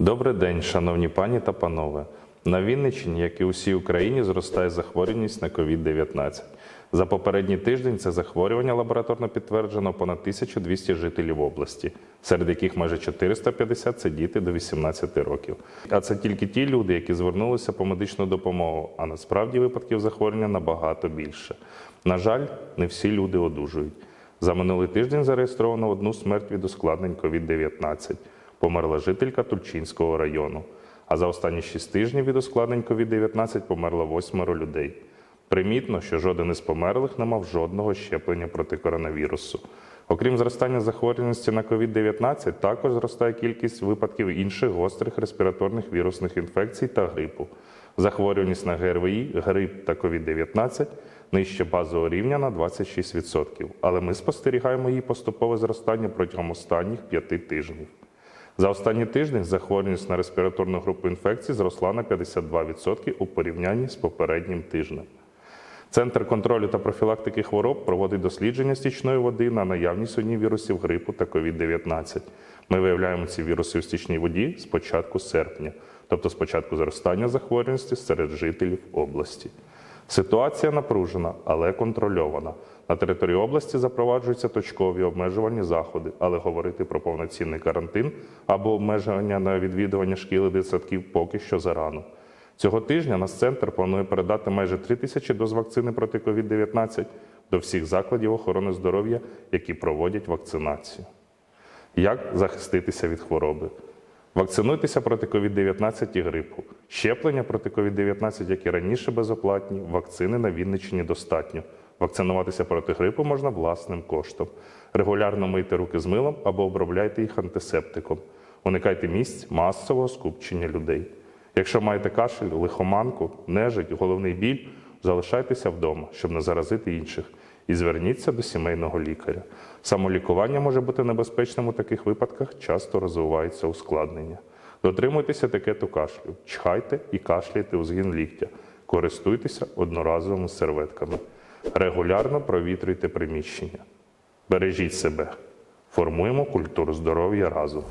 Добрий день, шановні пані та панове. На Вінниччині, як і усій Україні, зростає захворюваність на COVID-19. За попередній тиждень це захворювання лабораторно підтверджено понад 1200 жителів області, серед яких майже 450 – це діти до 18 років. А це тільки ті люди, які звернулися по медичну допомогу. А насправді випадків захворювання набагато більше. На жаль, не всі люди одужують. За минулий тиждень зареєстровано одну смерть від ускладнень COVID-19. Померла жителька Тульчинського району. А за останні 6 тижнів від ускладнень COVID-19 померло восьмеро людей. Примітно, що жоден із померлих не мав жодного щеплення проти коронавірусу. Окрім зростання захворюваності на COVID-19, також зростає кількість випадків інших гострих респіраторних вірусних інфекцій та грипу. Захворюваність на ГРВІ, грип та COVID-19 нижче базового рівня на 26%, але ми спостерігаємо її поступове зростання протягом останніх п'яти тижнів. За останній тиждень захворюваність на респіраторну групу інфекцій зросла на 52% у порівнянні з попереднім тижнем. Центр контролю та профілактики хвороб проводить дослідження стічної води на наявність ній вірусів грипу та COVID-19. Ми виявляємо ці віруси у стічній воді з початку серпня, тобто з початку зростання захворюваності серед жителів області. Ситуація напружена, але контрольована. На території області запроваджуються точкові обмежувальні заходи, але говорити про повноцінний карантин або обмеження на відвідування шкіл і дитсадків поки що зарано. Цього тижня наш центр планує передати майже 3 тисячі доз вакцини проти COVID-19 до всіх закладів охорони здоров'я, які проводять вакцинацію. Як захиститися від хвороби? Вакцинуйтеся проти COVID-19 і грипу. Щеплення проти COVID-19, як і раніше, безоплатні. Вакцини на Вінниччині достатньо. Вакцинуватися проти грипу можна власним коштом. Регулярно мийте руки з милом або обробляйте їх антисептиком. Уникайте місць масового скупчення людей. Якщо маєте кашель, лихоманку, нежить, головний біль, залишайтеся вдома, щоб не заразити інших, і зверніться до сімейного лікаря. Самолікування може бути небезпечним у таких випадках, часто розвиваються ускладнення. Дотримуйтеся етикету кашлю, чхайте і кашляйте у згін ліктя, користуйтеся одноразовими серветками. Регулярно провітрюйте приміщення. Бережіть себе. Формуємо культуру здоров'я разом.